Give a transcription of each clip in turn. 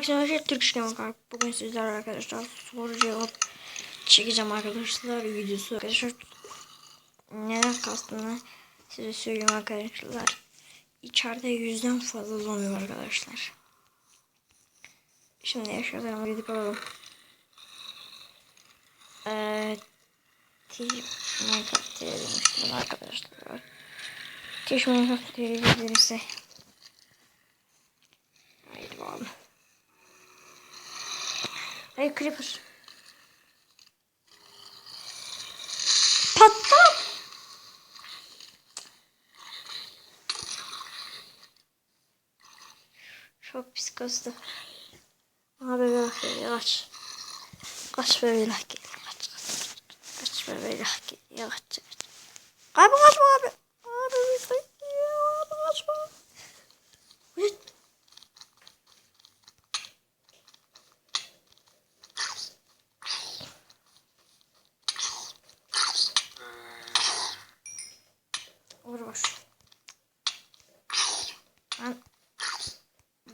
Herkese merhaba Türk Kalk. Bugün sizlerle arkadaşlar soru cevap çekeceğim arkadaşlar videosu arkadaşlar. Neden kastını size söyleyeyim arkadaşlar. İçeride yüzden fazla zombi var arkadaşlar. Şimdi yaşadığım gidip alalım. Eee Minecraft demiştim arkadaşlar. Tiş Minecraft gelirse Hey Creeper. Patla. Çok pis kastı. Aha bebek geliyor kaç. Kaç bebek geliyor kaç kaç. Bebek geliyor kaç. Abi kaçma. Abi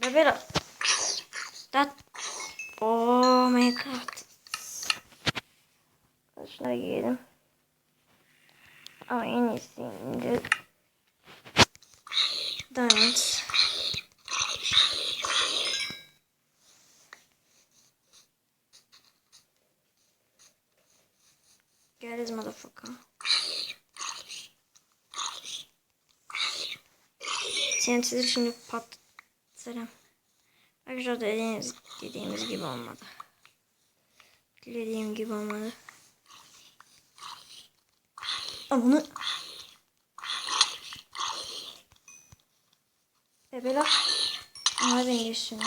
Bebeğe That. Oh my god. Şuna giyelim. Ama en iyisi şimdi. Diamond. Get his motherfucker. TNT'leri şimdi patlatırım. Arkadaşlar dediğimiz, dediğimiz gibi olmadı. Dilediğim gibi olmadı. Ama bunu... Bebela. Ama ben geçsin.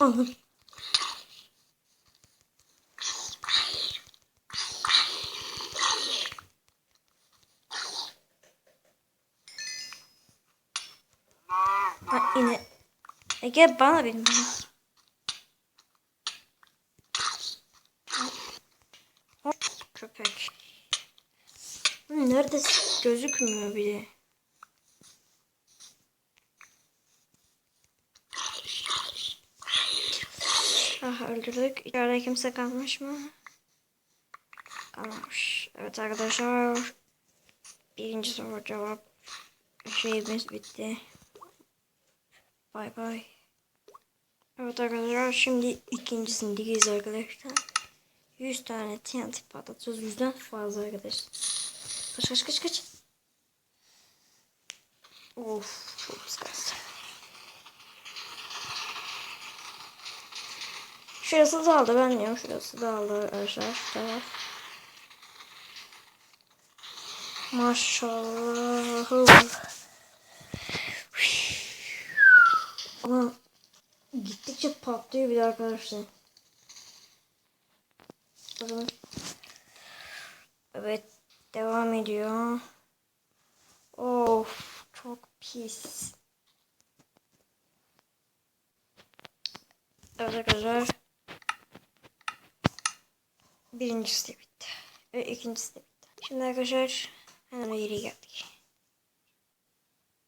Alın. Ege bana benim köpek. Nerede gözükmüyor bile. Ah öldürdük. İçeride kimse kalmış mı? Kalmamış. Evet arkadaşlar. Birinci soru cevap şeyimiz bitti. Bay bay. Evet arkadaşlar şimdi ikincisindeyiz arkadaşlar. 100 tane TNT patlatıyoruz. Yüzden fazla arkadaşlar. Kaç kaç kaç kaç. Of çok sıkıntı. Şurası dağıldı ben diyorum şurası dağıldı arkadaşlar şu taraf. Maşallah. Ama gittikçe patlıyor bir de arkadaşlar. Bakın. Evet devam ediyor. Of çok pis. Evet arkadaşlar. Birincisi de bitti. Ve ikincisi de bitti. Şimdi arkadaşlar hemen yere geldik.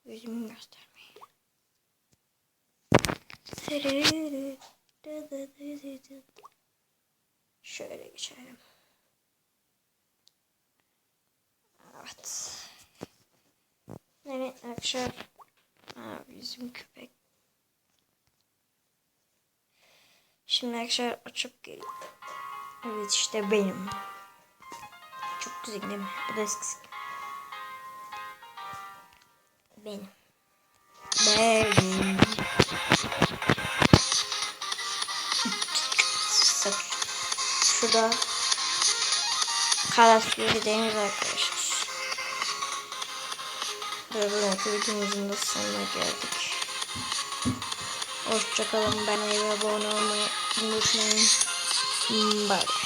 Yüzümü göstermeyi. Şöyle geçelim. Evet. Evet arkadaşlar. Ha, bizim köpek. Şimdi arkadaşlar açıp geliyor. Evet işte benim. Çok güzel değil mi? Bu da eskisi. Benim. Benim. Şurada kalasları deniz arkadaşlar. Ve bugünkü videomuzun da sonuna geldik. Hoşçakalın. Ben abone olmayı unutmayın. Bye.